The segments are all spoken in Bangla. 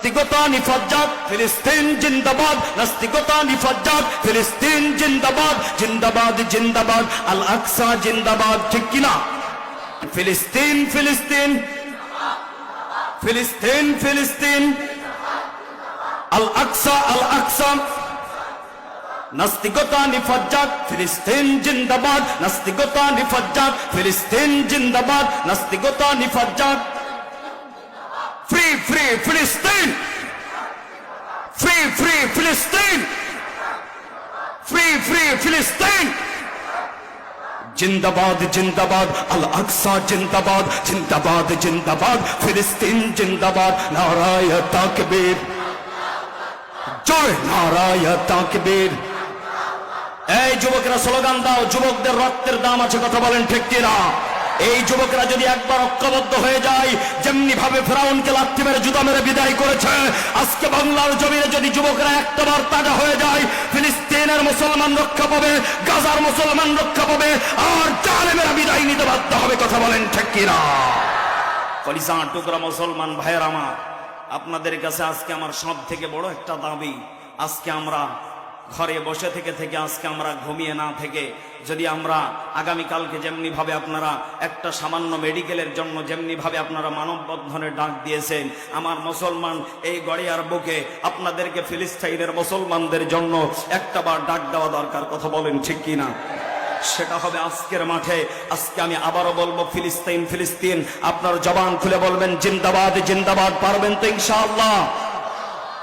নাস্তিকতা নিফাজ্জাত ফিলিস্তিন জিন্দাবাদ। নাস্তিকতা নিফাজ্জাত ফিলিস্তিন জিন্দাবাদ। জিন্দাবাদ জিন্দাবাদ আল আকসা জিন্দাবাদ, ঠিক কিনা ফিলিস্তিন ফিলিস্তিন। ফিলিস্তিন ফিলিস্তিন। আল আকসা আল আকসা নাস্তিকতা নিফাজ্জাত ফিলিস্তিন জিন্দাবাদ। নাস্তিকতা নিফাজ্জাত ফিলিস্তিন জিন্দাবাদ। নাস্তিকতা নিফাজ্জাত ফ্রি ফ্রি ফিলিস্তিন ফ্রি ফ্রি ফিলিস্তিন ফ্রি ফ্রি ফিলিস্তিন জিন্দাবাদ জিন্দাবাদ আল আকসা জিন্দাবাদ জিন্দাবাদ জিন্দাবাদ ফিলিস্তিন জিন্দাবাদ নারায় তাকবীর জয় নারায় তাকবীর এই যুবকরা স্লোগান দাও, যুবকদের রক্তের দাম আছে, কথা বলেন ঠিক কিনা? এই যুবকরা যদি একবার ঐক্যবদ্ধ হয়ে যায় যেমনি ভাবে ফেরাউনকে লাথি মেরে জুতা মেরে বিদায় করেছে, আজকে বাংলার জমিনে যদি যুবকরা একটাবার তাজা হয়ে যায়, ফিলিস্তিনের মুসলমান রক্ষা পাবে, গাজার মুসলমান রক্ষা পাবে, আর জালেমেরা বিদায় নিতে বাধ্য হবে, কথা বলেন ঠিক কিনা? কলিসা টুকরা মুসলমান ভাইয়ের আমার, আপনাদের কাছে আজকে আমার সব থেকে বড় একটা দাবি, আজকে আমরা ঘরে বসে থেকে থেকে, আজকে আমরা ঘুমিয়ে না থেকে যদি আমরা আগামীকালকে যেমনি ভাবে আপনারা একটা সামান্য মেডিকেলের জন্য যেমনি ভাবে আপনারা মানববন্ধনের ডাক দিয়েছেন, আমার মুসলমান এই গড়িয়ার বুকে আপনাদেরকে ফিলিস্তাইনের মুসলমানদের জন্য একটা বার ডাক দেওয়া দরকার, কথা বলেন ঠিক কিনা? সেটা হবে আজকের মাঠে, আজকে আমি আবারও বলব ফিলিস্তিন ফিলিস্তিন, আপনার জবান খুলে বলবেন, জিন্দাবাদ জিন্দাবাদ পারবেন তো ইনশাআল্লাহ।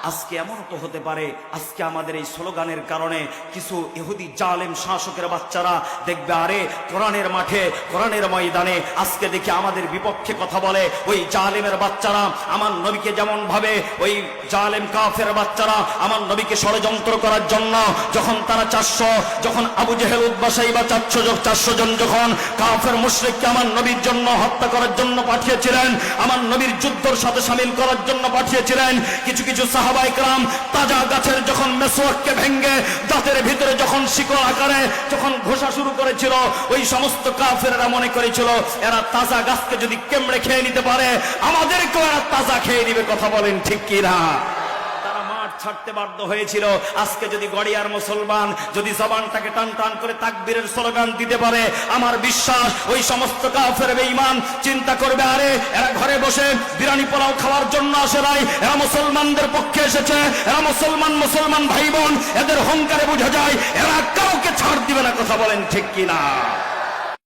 আজকে এমন তো হতে পারে, আজকে আমাদের এই স্লোগানের কারণে কিছু ইহুদি জালেম শাসকের বাচ্চারা দেখবে, আরে কোরআনের মাঠে, কোরআনের ময়দানে আজকে দেখি আমাদের বিপক্ষে কথা বলে, ওই জালেমের বাচ্চারা আমার নবীকে যেমন ভাবে, ওই জালেম কাফের বাচ্চারা আমার নবীকে ষড়যন্ত্র করার জন্য যখন তারা চারশো, যখন আবু জেহেল উদ্বাসাই বা চারশো চারশো জন যখন কাফের মুশরিককে আমার নবীর জন্য হত্যা করার জন্য পাঠিয়েছিলেন, আমার নবীর যুদ্ধর সাথে সামিল করার জন্য পাঠিয়েছিলেন, কিছু কিছু সাহাবা তাজা গাছের যখন মেসোয়াককে ভেঙ্গে দাঁতের ভিতরে যখন শিকড় আকারে যখন ঘোষা শুরু করেছিল, ওই সমস্ত কাফেরা মনে করেছিল, এরা তাজা গাছকে যদি কেমড়ে খেয়ে নিতে পারে, আমাদেরকেও এরা তাজা খেয়ে নিবে। কথা বলেন ঠিক কিনা? ছাড়তে বাধ্য হয়েছিল। আজকে যদি গড়িয়ার মুসলমান যদি জবানটাকে টান টান করে তাকবীরের স্লোগান দিতে পারে, আমার বিশ্বাস ওই সমস্ত কাফের বেঈমান চিন্তা করবে, আরে এরা ঘরে বসে বিরিয়ানি পোলাও খাওয়ার জন্য আসে নাই, এরা মুসলমানদের পক্ষে এসেছে, এরা মুসলমান মুসলমান ভাই বোন এদের হংকারে বোঝা যায়, এরা কাউকে ছাড় দিবে না, কথা বলেন ঠিক কিনা?